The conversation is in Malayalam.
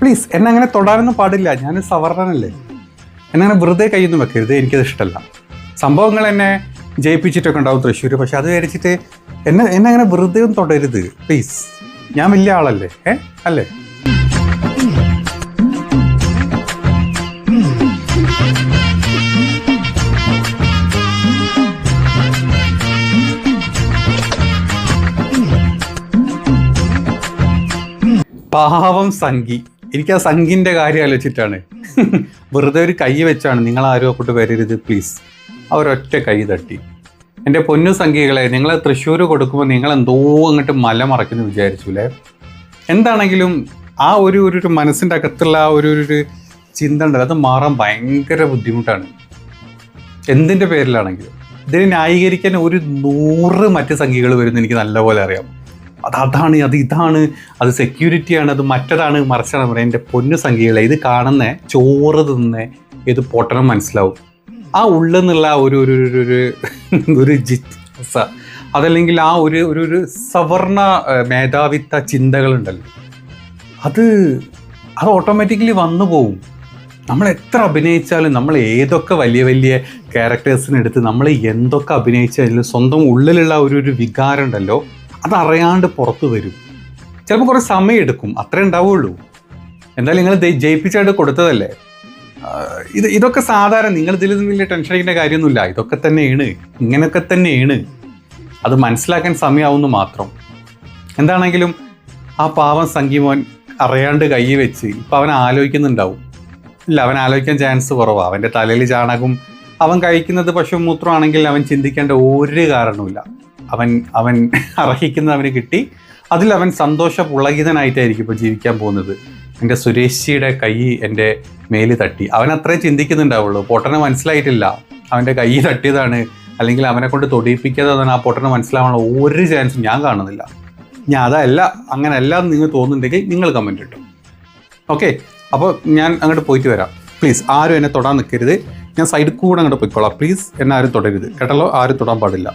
പ്ലീസ് എന്നെ അങ്ങനെ തൊടാനൊന്നും പാടില്ല. ഞാൻ സവർണനല്ലേ എന്നെ അങ്ങനെ വെറുതെ കയ്യൊന്നും വെക്കരുത്. എനിക്കത് ഇഷ്ടമല്ല സംഭവങ്ങൾ എന്നെ ജയിപ്പിച്ചിട്ടൊക്കെ ഉണ്ടാവും തൃശ്ശൂർ പക്ഷെ അത് വിചാരിച്ചിട്ട് എന്നെ എന്നെ അങ്ങനെ വെറുതെ ഒന്നും തൊടരുത്. പ്ലീസ്. ഞാൻ വലിയ ആളല്ലേ? ഏ? അല്ലേ? പാവം സംഗി എനിക്ക് ആ സംഗിന്റെ കാര്യം ആലോചിച്ചിട്ടാണ്. വെറുതെ ഒരു കൈ വെച്ചാണ്. നിങ്ങൾ ആരും അപ്പോട്ട് വരരുത് പ്ലീസ് അവരൊറ്റ കൈ തട്ടി. എന്റെ പൊന്നു സംഖ്യകളെ നിങ്ങൾ തൃശ്ശൂർ കൊടുക്കുമ്പോൾ നിങ്ങൾ എന്തോ അങ്ങോട്ട് മല മറക്കുന്നു വിചാരിച്ചു അല്ലേ? എന്താണെങ്കിലും ആ ഒരു ഒരു മനസ്സിന്റെ അകത്തുള്ള ആ ഒരു ഒരു ചിന്ത ഉണ്ടല്ലോ. അത് മാറാൻ ഭയങ്കര ബുദ്ധിമുട്ടാണ്. എന്തിന്റെ പേരിലാണെങ്കിലും. ഇതിനെ ന്യായീകരിക്കാൻ ഒരു നൂറ് മറ്റ് സംഖ്യകൾ വരുന്ന എനിക്ക് നല്ലപോലെ അറിയാം. അത് അതാണ് അത് ഇതാണ് അത് സെക്യൂരിറ്റിയാണ് അത് മറ്റതാണ് മറിച്ചാണ് പറയാം എന്റെ പൊന്നു സംഖ്യകളെ ഇത് കാണുന്ന ചോറ് തിന്ന് ഇത് പൊട്ടണം മനസ്സിലാവും. ആ ഉള്ളെന്നുള്ള ഒരു ഒരു ഒരു ഒരു ജിജ്ഞാസ. അതല്ലെങ്കിൽ ആ ഒരു ഒരു ഒരു സവർണ മേധാവിത്ത ചിന്തകളുണ്ടല്ലോ. അത് അത് ഓട്ടോമാറ്റിക്കലി വന്നു പോവും. നമ്മൾ എത്ര അഭിനയിച്ചാലും നമ്മൾ ഏതൊക്കെ വലിയ വലിയ ക്യാരക്ടേഴ്സിനെടുത്ത് നമ്മൾ എന്തൊക്കെ അഭിനയിച്ചാലും സ്വന്തം ഉള്ളിലുള്ള ഒരു ഒരു വികാരം ഉണ്ടല്ലോ. അത് പുറത്ത് വരും. ചിലപ്പോൾ കുറേ സമയം എടുക്കും. അത്രേ ഉണ്ടാവുള്ളൂ. എന്തായാലും നിങ്ങൾ ജയിപ്പിച്ചായിട്ട് കൊടുത്തതല്ലേ? ഇത് ഇതൊക്കെ സാധാരണ നിങ്ങൾ ഇതിൽ വലിയ ടെൻഷൻ അടിക്കേണ്ട കാര്യമൊന്നുമില്ല. ഇതൊക്കെ തന്നെയാണ്. ഇങ്ങനെയൊക്കെ തന്നെയാണ്. അത് മനസ്സിലാക്കാൻ സമയമാവുന്നു മാത്രം. എന്താണെങ്കിലും ആ പാവം സംഗീമോൻ അറിയാണ്ട് കൈ വെച്ച് ഇപ്പം അവൻ ആലോചിക്കുന്നുണ്ടാവും. ഇല്ല അവൻ ആലോചിക്കാൻ ചാൻസ് കുറവാണ് അവന്റെ തലയിൽ ചാണകം അവൻ കഴിക്കുന്നത് പശുമൂത്രമാണെങ്കിൽ അവൻ ചിന്തിക്കേണ്ട ഒരു കാരണവുമില്ല. അവൻ അവൻ അർഹിക്കുന്നത് അവന് കിട്ടി. അതിൽ അവൻ സന്തോഷ പുളകിതനായിട്ടായിരിക്കും ഇപ്പോൾ ജീവിക്കാൻ പോകുന്നത്. എന്റെ സുരേഷിയുടെ കൈ എന്റെ മേൽ തട്ടി. അവൻ അത്രേ ചിന്തിക്കുന്നുണ്ടാവുള്ളൂ. പൊട്ടനെ മനസ്സിലായിട്ടില്ല. അവന്റെ കൈ തട്ടിയതാണ്. അല്ലെങ്കിൽ അവനെ കൊണ്ട് തൊടിയിപ്പിക്കാത്തതാണ് ആ പൊട്ടനെ മനസ്സിലാവാനുള്ള ഒരു ചാൻസും ഞാൻ കാണുന്നില്ല. ഞാൻ അതല്ല അങ്ങനെയല്ല എന്ന് നിങ്ങൾ തോന്നുന്നുണ്ടെങ്കിൽ നിങ്ങൾ കമന്റ് ഇട്ടു. ഓക്കെ അപ്പോൾ ഞാൻ അങ്ങോട്ട് പോയിട്ട് വരാം. പ്ലീസ് ആരും എന്നെ തൊടാൻ നിൽക്കരുത്. ഞാൻ സൈഡിൽ കൂടെ അങ്ങോട്ട് പോയിക്കോളാം. പ്ലീസ് എന്നെ ആരും തൊടരുത്. കേട്ടല്ലോ? ആരും തൊടാൻ പാടില്ല.